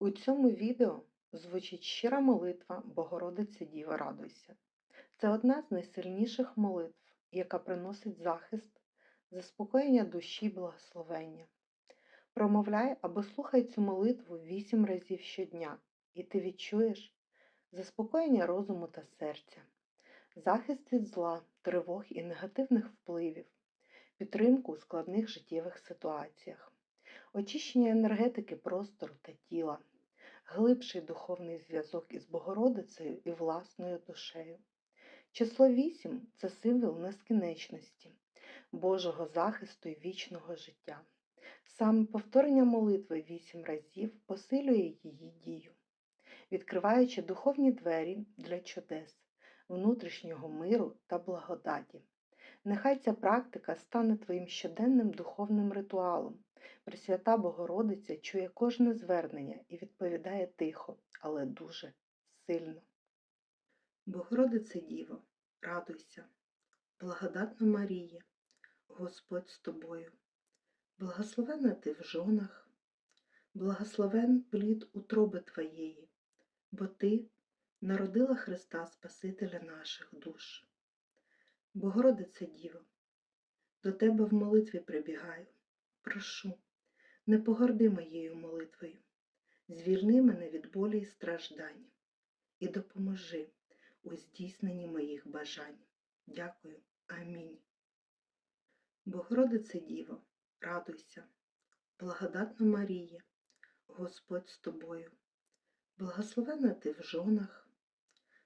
У цьому відео звучить щира молитва Богородиці Діва Радуйся. Це одна з найсильніших молитв, яка приносить захист, заспокоєння душі й благословення. Промовляй або слухай цю молитву вісім разів щодня, і ти відчуєш заспокоєння розуму та серця, захист від зла, тривог і негативних впливів, підтримку у складних життєвих ситуаціях, очищення енергетики простору та тіла, глибший духовний зв'язок із Богородицею і власною душею. Число 8 – це символ нескінченності, Божого захисту і вічного життя. Саме повторення молитви вісім разів посилює її дію, відкриваючи духовні двері для чудес, внутрішнього миру та благодаті. Нехай ця практика стане твоїм щоденним духовним ритуалом. Пресвята Богородиця чує кожне звернення і відповідає тихо, але дуже сильно. Богородице Діво, радуйся, благодатна Марія, Господь з тобою, благословена ти в жонах, благословен плід утроби Твоєї, бо Ти народила Христа Спасителя наших душ. Богородице Діво, до Тебе в молитві прибігаю, прошу, не погорди моєю молитвою, звільни мене від болі і страждань і допоможи у здійсненні моїх бажань. Дякую. Амінь. Богородице Діво, радуйся, благодатна Марія, Господь з тобою, благословена ти в жонах,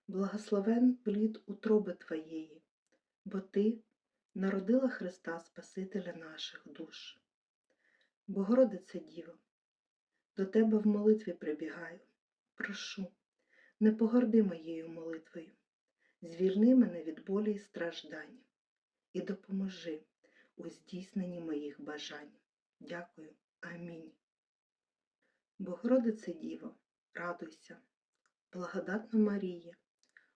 благословен плід утроби Твоєї, бо Ти народила Христа Спасителя наших душ. Богородице Діво, до Тебе в молитві прибігаю, прошу, не погорди моєю молитвою, звільни мене від болі і страждань і допоможи у здійсненні моїх бажань. Дякую. Амінь. Богородице Діво, радуйся, благодатна Марія,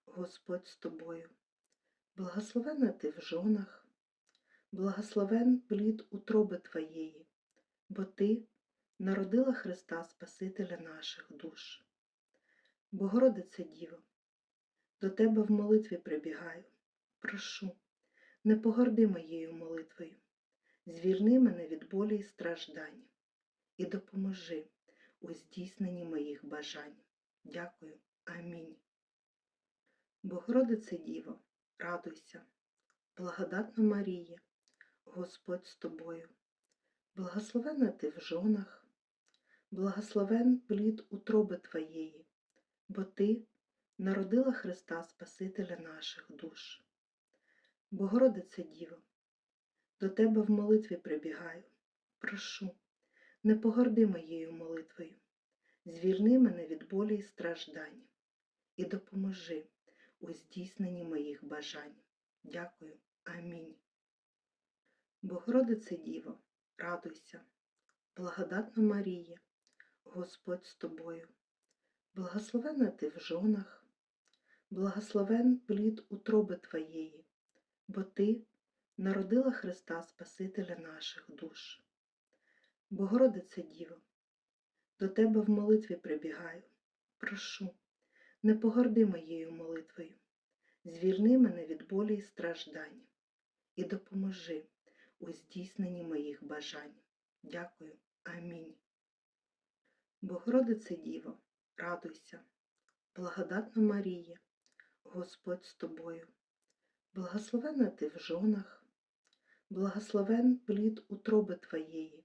Господь з тобою, благословена ти в жонах, благословен плід утроби Твоєї, бо Ти народила Христа Спасителя наших душ. Богородице Діво, до Тебе в молитві прибігаю, прошу, не погорди моєю молитвою, звільни мене від болі і страждань і допоможи у здійсненні моїх бажань. Дякую. Амінь. Богородице Діво, радуйся, благодатна Марія, Господь з тобою, благословена ти в жонах, благословен плід утроби Твоєї, бо Ти народила Христа Спасителя наших душ. Богородице Діво, до Тебе в молитві прибігаю, прошу, не погорди моєю молитвою, звільни мене від болі і страждань і допоможи у здійсненні моїх бажань. Дякую. Амінь. Богородице Діво, радуйся, благодатна Марія, Господь з тобою, благословена ти в жонах, благословен плід утроби Твоєї, бо Ти народила Христа Спасителя наших душ. Богородице Діво, до Тебе в молитві прибігаю, прошу, не погорди моєю молитвою, звільни мене від болі і страждань і допоможи у здійсненні моїх бажань. Дякую. Амінь. Богородице Діво, радуйся, благодатна Марія, Господь з тобою, благословена ти в жонах, благословен плід утроби Твоєї,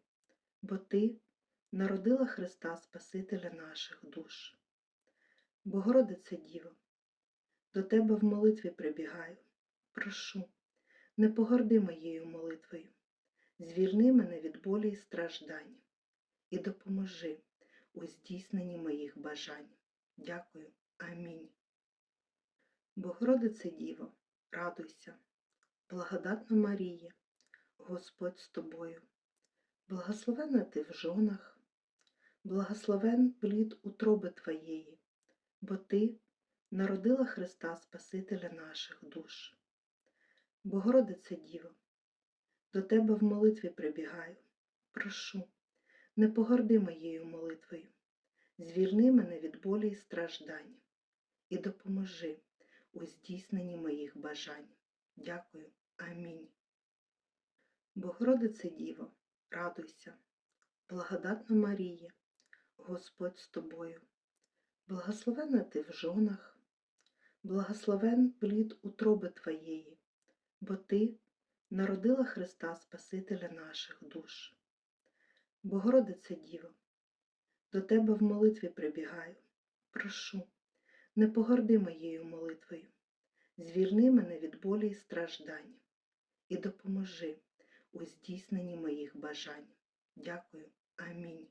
бо Ти народила Христа Спасителя наших душ. Богородице Діво, до Тебе в молитві прибігаю, прошу, не погорди моєю молитвою, звільни мене від болі і страждань і допоможи у здійсненні моїх бажань. Дякую. Амінь. Богородице Діво, радуйся, благодатна Марія, Господь з тобою, благословена ти в жонах, благословен плід утроби Твоєї, бо Ти народила Христа Спасителя наших душ. Богородице Діво, до Тебе в молитві прибігаю, прошу, не погорди моєю молитвою, звільни мене від болі і страждань і допоможи у здійсненні моїх бажань. Дякую. Амінь. Богородице Діво, радуйся, благодатна Марія, Господь з тобою, благословена ти в жонах, благословен плід утроби Твоєї, бо Ти народила Христа Спасителя наших душ. Богородице Діво, до Тебе в молитві прибігаю, прошу, не погорди моєю молитвою, звільни мене від болі і страждань і допоможи у здійсненні моїх бажань. Дякую. Амінь.